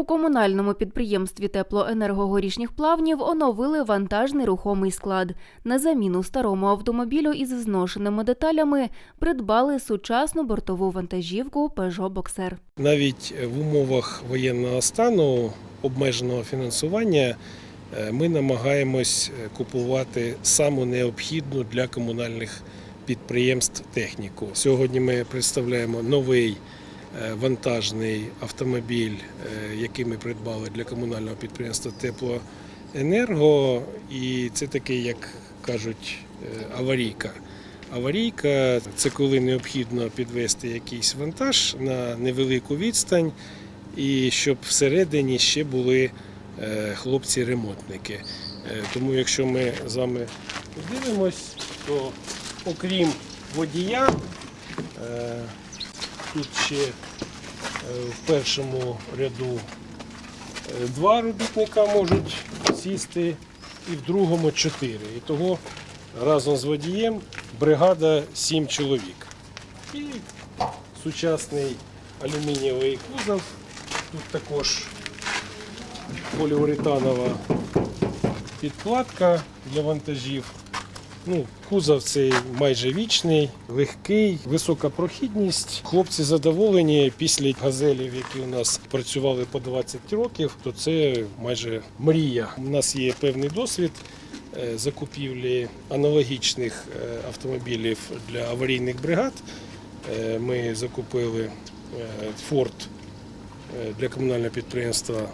У комунальному підприємстві теплоенерго горішніх плавнів оновили вантажний рухомий склад. На заміну старому автомобілю із зношеними деталями придбали сучасну бортову вантажівку Peugeot Boxer. Навіть в умовах воєнного стану обмеженого фінансування е, ми намагаємось е, купувати саму необхідну для комунальних підприємств техніку. Сьогодні ми представляємо новий вантажний автомобіль, е, який ми придбали для комунального підприємства Теплоенерго. І це такий, як кажуть, е, аварійка. Аварійка це коли необхідно підвести якийсь вантаж на невелику відстань, і щоб всередині ще були е, хлопці-ремонтники. Е, Тому якщо ми з вами подивимось, то окрім водія, е, тут ще е, в першому ряду е, два робітника можуть сісти, і в другому чотири. І того разом з водієм бригада сім чоловік. І сучасний алюмінієвий кузов. Тут також поліуретанова підкладка для вантажів. Ну, кузов цей майже вічний, легкий, висока прохідність. Хлопці задоволені після газелів, які у нас працювали по 20 років, то це майже мрія. У нас є певний досвід е, закупівлі аналогічних е, автомобілів для аварійних бригад. Е, Ми закупили Форд для комунального підприємства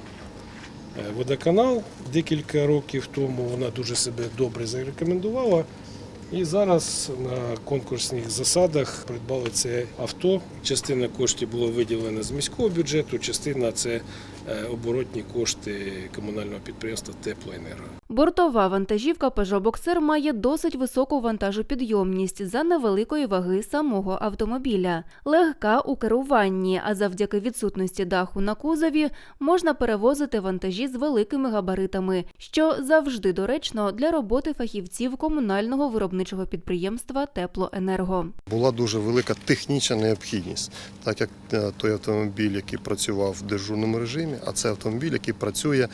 Водоканал декілька років тому. Вона дуже себе добре зарекомендувала. І зараз на конкурсних засадах придбали це авто. Частина коштів було виділена з міського бюджету, частина це е, оборотні кошти комунального підприємства Теплоенерго. Бортова вантажівка Peugeot Boxer має досить високу вантажопідйомність за невеликої ваги самого автомобіля, легка у керуванні, а завдяки відсутності даху на кузові можна перевозити вантажі з великими габаритами, що завжди доречно для роботи фахівців комунального виробничого підприємства Теплоенерго. Була дуже велика технічна необхідність, так як е, той автомобіль, який працював в дежурному режимі, а це автомобіль, який працює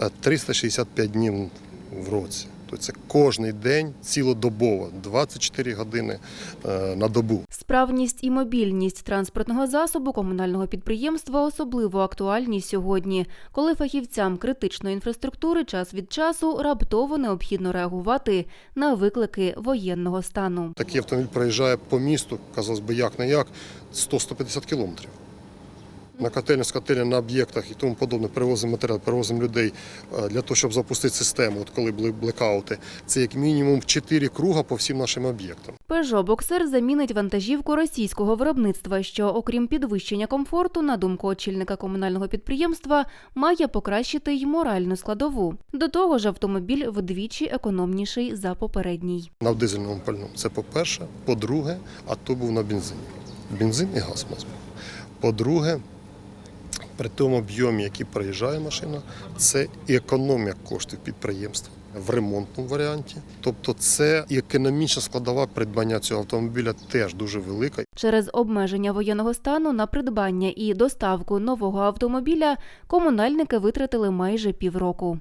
е, 365 днів в році. Тобто це кожний день цілодобово, 24 години е, на добу. Справність і мобільність транспортного засобу комунального підприємства особливо актуальні сьогодні, коли фахівцям критичної інфраструктури час від часу раптово необхідно реагувати на виклики воєнного стану. Такий автомобіль проїжджає по місту, казалось би, як не як, 100-150 кілометрів. На котельні, з котельні, на об'єктах і тому подобне перевозимо матеріал, перевозимо людей е, для того, щоб запустити систему, от коли були блекаути. Це як мінімум 4 круга по всім нашим об'єктам. Peugeot Boxer замінить вантажівку російського виробництва, що, окрім підвищення комфорту, на думку очільника комунального підприємства, має покращити й моральну складову. До того ж, автомобіль вдвічі економніший за попередній. на дизельному пальному. Це по-перше. По-друге, а то був на бензині. Бензин і газ у нас був. По-друге, при тому об'ємі, який проїжджає машина, це і економія коштів підприємства в ремонтному варіанті. Тобто це і економічна складова придбання цього автомобіля теж дуже велика. Через обмеження воєнного стану на придбання і доставку нового автомобіля комунальники витратили майже півроку.